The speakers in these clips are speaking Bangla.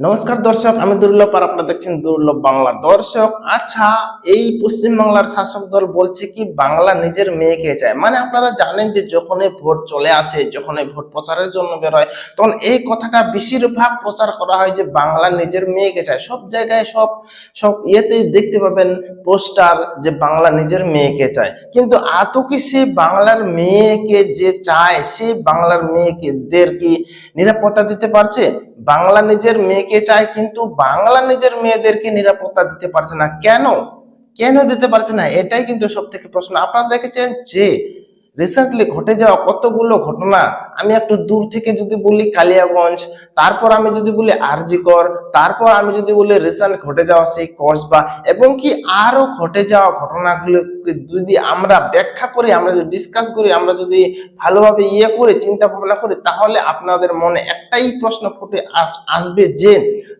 নমস্কার দর্শক, আমি দুর্লভ আর আপনারা দেখছেন দুর্লভ বাংলা। দর্শক আচ্ছা এই পশ্চিম বাংলার শাসক দল বলছে কি, বাংলা নিজের মেয়েকে চায়। মানে আপনারা জানেন যে যখনই ভোট চলে আসে, যখনই ভোট প্রচারের জন্য বেরোয় তখন এই কথাটা বেশিরভাগ প্রচার করা হয় যে বাংলা নিজের মেয়েকে চায়। সব জায়গায় সব সব ইয়েতেই দেখতে পাবেন পোস্টার যে বাংলা নিজের মেয়েকে চায়। কিন্তু আদৌ কি সে বাংলার মেয়েকে যে চায়, সে বাংলার মেয়েকে দের কি নিরাপত্তা দিতে পারছে? বাংলা নিজের মেয়েকে চায় কিন্তু বাংলা নিজের মেয়েদেরকে নিরাপত্তা দিতে পারছে না। কেন? কেন দিতে পারছে না? এটাই কিন্তু সব থেকে প্রশ্ন। আপনারা দেখেছেন যে রিসেন্টলি ঘটে যাওয়া কতগুলো ঘটনা আমি একটু দূর থেকে যদি বলি কালিয়াগঞ্জ, তারপর আমি যদি বলি আরজিকর, তারপর আমি যদি বলি রিসেন্ট ঘটে যাওয়া সেই কসবা এবং কি আরও ঘটে যাওয়া ঘটনাগুলো যদি আমরা ব্যাখ্যা করি, আমরা যদি ডিসকাস করি, আমরা যদি ভালোভাবে ইয়ে করে, চিন্তা ভাবনা করি, তাহলে আপনাদের মনে একটাই প্রশ্ন ফুটে আস- আসবে যে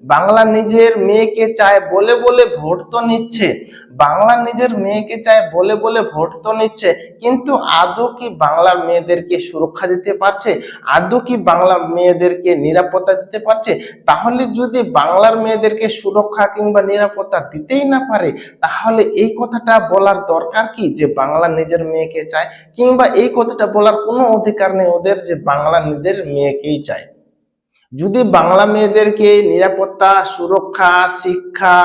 বাংলা নিজের মেয়েকে চায় বলে বলে ভোট তো নিচ্ছে, বাংলা নিজের মেয়েকে চায় বলে বলে ভোট তো নিচ্ছে, কিন্তু আদৌ কি বাংলার মেয়েদেরকে সুরক্ষা দিতে পারছে? আদৌ কি বাংলা মেয়েদেরকে নিরাপত্তা দিতে পারছে? তাহলে যদি বাংলার মেয়েদেরকে সুরক্ষা কিংবা নিরাপত্তা দিতেই না পারে, তাহলে এই কথাটা বলার দরকার কি যে বাংলা নিজের মেয়েকে চায়? কিংবা এই কথাটা বলার কোনো অধিকার নেই ওদের যে বাংলা নিজের মেয়েকেই চায়? যদি বাংলা মেয়েদেরকে নিরাপত্তা, সুরক্ষা, শিক্ষা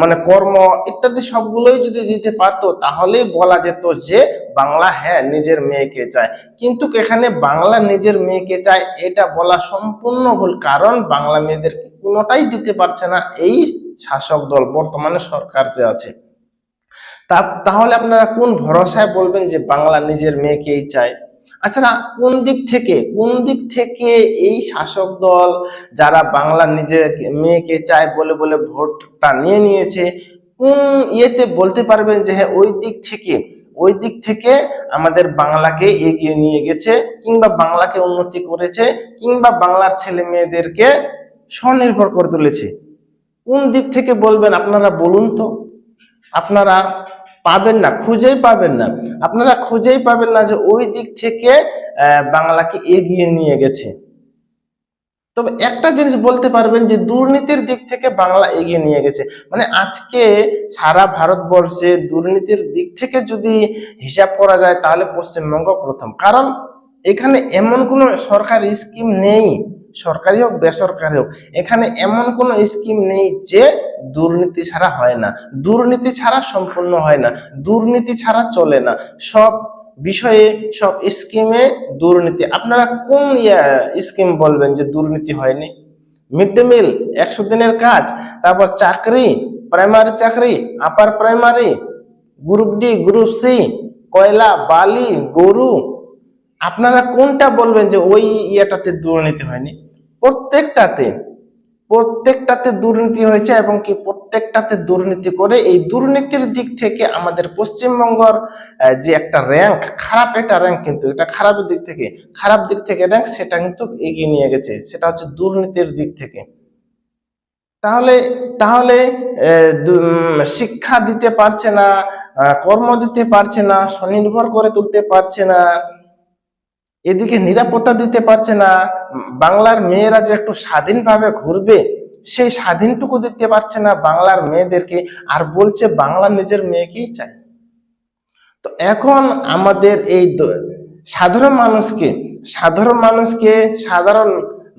মানে কর্ম ইত্যাদি সবগুলোই যদি দিতে পারতো, তাহলেই বলা যেত যে বাংলা হ্যাঁ নিজের মেয়েকে চায়। কিন্তু এখানে বাংলা নিজের মেয়েকে চায়, এটা বলা সম্পূর্ণ ভুল, কারণ বাংলা মেয়েদেরকে কোনোটাই দিতে পারছে না এই শাসক দল, বর্তমানে সরকার যে আছে। তা, তাহলে আপনারা কোন ভরসায় বলবেন যে বাংলা নিজের মেয়েকেই চায়? আচ্ছা কোন দিক থেকে? কোন দিক থেকে এই শাসক দল যারা বাংলা নিজের মেয়েকে চায় বলে বলে ভোটটা নিয়ে নিয়েছে, কোন ইয়েতে বলতে পারবেন যে হ্যাঁ ওই দিক থেকে, ওই দিক থেকে আমাদের বাংলাকে এগিয়ে নিয়ে গেছে কিংবা বাংলাকে উন্নতি করেছে কিংবা বাংলার ছেলে মেয়েদেরকে স্বনির্ভর করে তুলেছে? কোন দিক থেকে বলবেন আপনারা বলুন তো। আপনারা পাবেন না, খুঁজেই পাবেন না। আপনারা খুঁজেই পাবেন না যে ওই দিক থেকে বাংলাকে এগিয়ে নিয়ে গেছে। তবে একটা জিনিস বলতে পারবেন যে দুর্নীতির দিক থেকে বাংলা এগিয়ে নিয়ে গেছে। মানে আজকে সারা ভারতবর্ষে দুর্নীতির দিক থেকে যদি হিসাব করা যায়, তাহলে পশ্চিমবঙ্গ প্রথম। কারণ এখানে এমন কোনো সরকারি স্কিম নেই। সরকারি হোক, বেসরকারি হোক, এখানে এমন কোনো স্কিম নেই যে দুর্নীতি ছাড়া হয় না। দুর্নীতি ছাড়া সম্পূর্ণ হয় না। দুর্নীতি ছাড়া চলে না। সব বিষয়ে, সব স্কিমে দুর্নীতি। আপনারা কোন স্কিম বলবেন যে দুর্নীতি হয়নি? মিড ডে মিল একশো দিনের কাজ, তারপর চাকরি প্রাইমারি চাকরি upper primary group D group C কয়লা, বালি, গরু, আপনারা কোনটা বলবেন যে ওই ইয়েটাতে দুর্নীতি হয়নি? প্রত্যেকটাতে প্রত্যেকটাতে দুর্নীতি হয়েছে এবং কি প্রত্যেকটাতে দুর্নীতি করে এই দুর্নীতির দিক থেকে আমাদের পশ্চিমবঙ্গর যে একটা র্যাঙ্ক খারাপ একটা র্যাঙ্ক কিন্তু, এটা খারাপের দিক থেকে, খারাপ দিক থেকে র্যাঙ্ক সেটা কিন্তু এগিয়ে নিয়ে গেছে, সেটা হচ্ছে দুর্নীতির দিক থেকে। তাহলে তাহলে শিক্ষা দিতে পারছে না কর্ম দিতে পারছে না, স্বনির্ভর করে তুলতে পারছে না এদিকে নিরাপত্তা দিতে পারছে না। বাংলার মেয়েরা যে একটু স্বাধীনভাবে ঘুরবে, সেই স্বাধীনটুকু দিতে পারছে না বাংলার মেয়েদেরকে। আর বলছে বাংলা নিজের মেয়েকেই চায় তো এখন আমাদের এই সাধারণ মানুষকে সাধারণ মানুষকে সাধারণ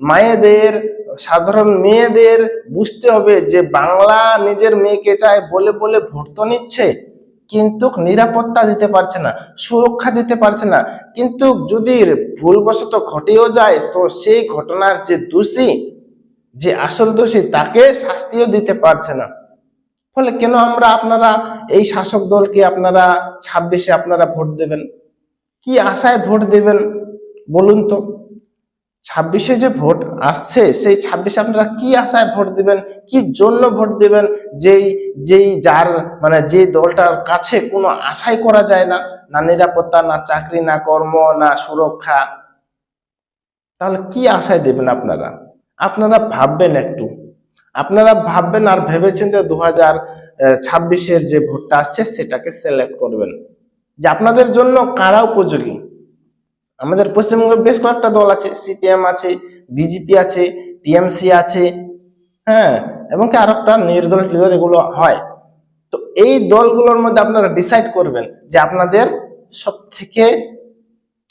মায়েদের, সাধারণ মেয়েদের বুঝতে হবে যে বাংলা নিজের মেয়েকে চায় বলে বলে ভোট তো নিচ্ছে। কিন্তু নিরাপত্তা দিতে পারছে না, সুরক্ষা দিতে পারছে না। কিন্তু যদি ভুলবশত ঘটেও যায়, তো সেই ঘটনার যে দোষী, যে আসল দোষী, তাকে শাস্তিও দিতে পারছে না। ফলে কেন আমরা আপনারা, এই শাসক দলকে আপনারা ছাব্বিশে আপনারা ভোট দেবেন? কি আশায় ভোট দেবেন? বলুন তো। ছাব্বিশে যে ভোট আসছে, সেই ছাব্বিশে আপনারা কি আশায় ভোট দিবেন? কি জন্য ভোট দিবেন? যেই যেই যার মানে যে দলটার কাছে কোনো আশাই করা যায় না না নিরাপত্তা, না চাকরি, না কর্ম, না সুরক্ষা। তাহলে কি আশায় দেবেন আপনারা? আপনারা ভাববেন একটু। আপনারা ভাববেন আর ভেবেছেন যে দু হাজার ছাব্বিশের যে ভোটটা আসছে, সেটাকে সিলেক্ট করবেন। যে আপনাদের জন্য কারা উপযোগী? আমাদের পশ্চিমবঙ্গে বেশ কয়েকটা দল আছে, সিপিএম আছে, বিজেপি আছে, টিএমসি আছে হ্যাঁ এবং কি আর একটা নির্দল টিদল এগুলো হয়। তো এই দলগুলোর মধ্যে আপনারা ডিসাইড করবেন যে আপনাদের সব থেকে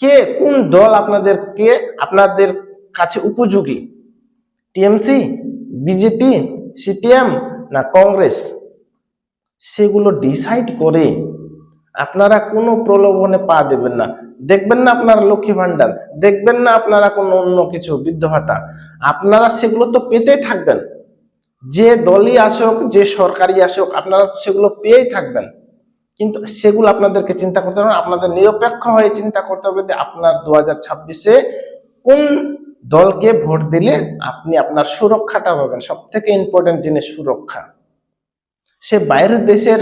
কে কোন দল আপনাদেরকে আপনাদের কাছে উপযোগী? টিএমসি, বিজেপি, সিপিএম না কংগ্রেস? সেগুলো ডিসাইড করে আপনারা কোনো প্রলোভনে পা দেবেন না। দেখবেন না আপনারা লক্ষ্মী ভান্ডার দেখবেন না আপনারা কোনো অন্য কিছু, বৃদ্ধ ভাতা। আপনারা সেগুলো তো পেতেই থাকবেন। যে দলই আসুক, যে সরকারি আসুক, আপনারা সেগুলো পেয়েই থাকবেন। কিন্তু সেগুলো আপনাদেরকে চিন্তা করতে হবে আপনাদের নিরপেক্ষ হয়ে চিন্তা করতে হবে যে আপনার দু হাজার ছাব্বিশে কোন দলকে ভোট দিলে আপনি আপনার সুরক্ষাটা পাবেন। সব থেকে ইম্পর্টেন্ট জিনিস সুরক্ষা। সে বাইরের দেশের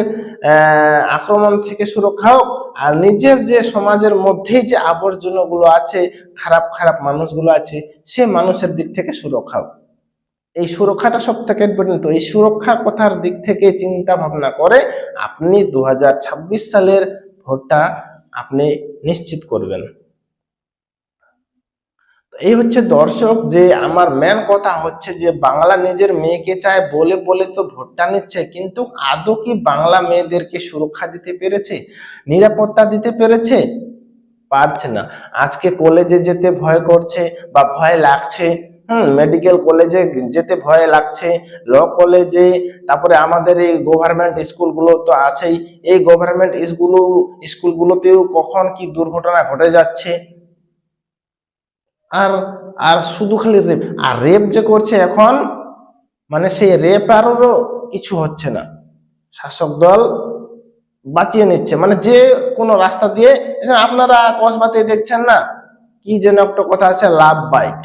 আক্রমণ থেকে সুরক্ষা হোক, আর নিজের যে সমাজের মধ্যেই যে আবর্জনাগুলো আছে, খারাপ খারাপ মানুষগুলো আছে, সে মানুষের দিক থেকে সুরক্ষা হোক। এই সুরক্ষাটা সব থেকে ইম্পর্টেন্ট এই সুরক্ষা কথার দিক থেকে চিন্তা ভাবনা করে আপনি দু হাজার ছাব্বিশ সালের ভোটটা আপনি নিশ্চিত করবেন। এই হচ্ছে দর্শক যে আমার মেন কথা হচ্ছে যে বাংলা নিজের মেয়েকে চায় বলে বলে তো ভোটটা নিচ্ছে, কিন্তু আদৌ কি বাংলা মেয়েদেরকে সুরক্ষা দিতে পেরেছে? নিরাপত্তা দিতে পেরেছে? পারছে না। আজকে কলেজে যেতে ভয় করছে বা ভয় লাগছে, হুম মেডিকেল কলেজে যেতে ভয় লাগছে ল কলেজে তারপরে আমাদের এই গভর্নমেন্ট স্কুলগুলো তো আছেই, এই গভর্নমেন্ট স্কুল স্কুলগুলোতেও কখন কি দুর্ঘটনা ঘটে যাচ্ছে? আর আর শুধু খালি রেপ, আর রেপ যে করছে এখন মানে সেই রেপ আরও কিছু হচ্ছে না। শাসক দল বাঁচিয়ে নিচ্ছে। মানে যে কোনো রাস্তা দিয়ে আপনারা কসবাতে দেখছেন না, কি যেন একটা কথা আছে, লাভ বাইট।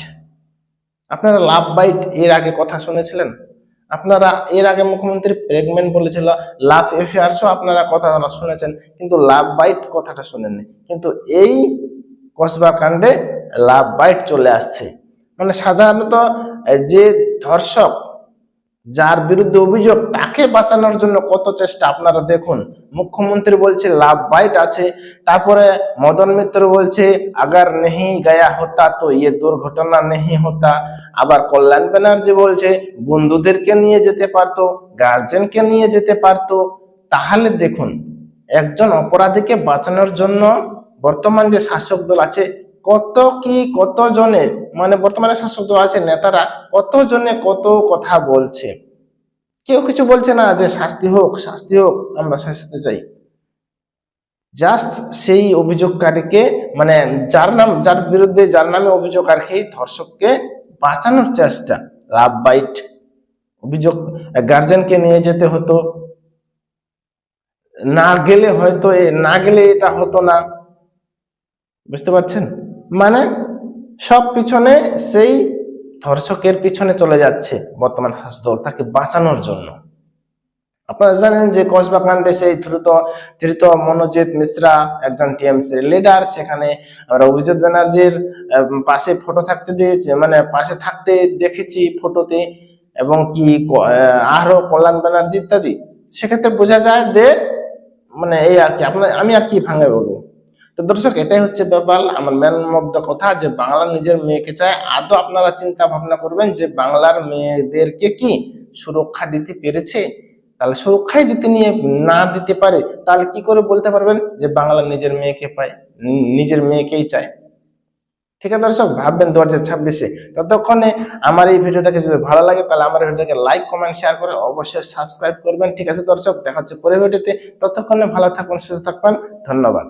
আপনারা লাভ বাইট এর আগে কথা শুনেছিলেন? আপনারা এর আগে মুখ্যমন্ত্রী প্রেগনেন্ট বলেছিল, লাভ এফেয়ার্সও আপনারা কথা শুনেছেন, কিন্তু লাভ বাইট কথাটা শুনেননি। কিন্তু এই কসবা কাণ্ডে লাভ বাইট চলে আসছে। মানে সাধারণত যে ধর্ষক যার বিরুদ্ধে অভিযোগ তাকে বাঁচানোর জন্য কত চেষ্টা, আপনারা দেখুন। মুখ্যমন্ত্রী বলছে লাভ বাইট আছে, তারপরে মদন মিত্র বলছে আগার নেহি গায়া হতা, তো ইয়ে দুর্ঘটনা নেহি হতা। আবার কল্যাণ ব্যানার্জি বলছে বন্ধুদেরকে নিয়ে যেতে পারতো, গার্জেনকে নিয়ে যেতে পারতো। তাহলে দেখুন, একজন অপরাধীকে বাঁচানোর জন্য বর্তমান যে শাসক দল আছে কত কি কত জনে মানে বর্তমানে শাসক দল আছে, নেতারা কত জনে কত কথা বলছে? কেউ কিছু বলছে না যে শাস্তি হোক শাস্তি হোক, আমরা শাস্তি চাই জাস্ট সেই অভিযোগকারীকে মানে যার নাম, যার বিরুদ্ধে, যার নামে অভিযোগ আর সেই ধর্ষককে বাঁচানোর চেষ্টা। লাভ বাইট অভিযোগ, গার্জেনকে নিয়ে যেতে হতো। না গেলে হয়তো না গেলে এটা হতো না। বুঝতে পারছেন? মানে সব পিছনে সেই ধর্ষকের পিছনে চলে যাচ্ছে বর্তমান শাসক দল তাকে বাঁচানোর জন্য। আপনারা জানেন যে কসবা কাণ্ডে সেই দ্রুত ধৃত মনোজিৎ মিশ্রা, একজন টিএমসির লিডার সেখানে আমরা অভিজিৎ ব্যানার্জির পাশে ফটো থাকতে দিয়েছে মানে পাশে থাকতে দেখেছি ফটোতে এবং কি আরও কল্যাণ ব্যানার্জি ইত্যাদি। সেক্ষেত্রে বোঝা যায় যে মানে এই আর কি, আপনার, আমি আর কি ভাঙে বলব? তো দর্শক, এটাই হচ্ছে ব্যাপার। আমার মেন মধ্য কথা যে, বাংলা নিজের মেয়েকে চায়, আদৌ আপনারা চিন্তা ভাবনা করবেন যে, বাংলার মেয়েদেরকে কি সুরক্ষা দিতে পেরেছে? তাহলে সুরক্ষাই যদি নিয়ে না দিতে পারে, তাহলে কি করে বলতে পারবেন যে, বাংলা নিজের মেয়েকে পায় নিজের মেয়েকেই চায়? ঠিক আছে দর্শক, ভাববেন দু হাজার ছাব্বিশে। ততক্ষণে আমার এই ভিডিওটাকে যদি ভালো লাগে, তাহলে আমার ভিডিওটাকে লাইক কমেন্ট শেয়ার করে অবশ্যই সাবস্ক্রাইব করবেন। ঠিক আছে দর্শক, দেখা হচ্ছে পরের ভিডিওতে। ততক্ষণে ভালো থাকুন, সুস্থ থাকবেন ধন্যবাদ।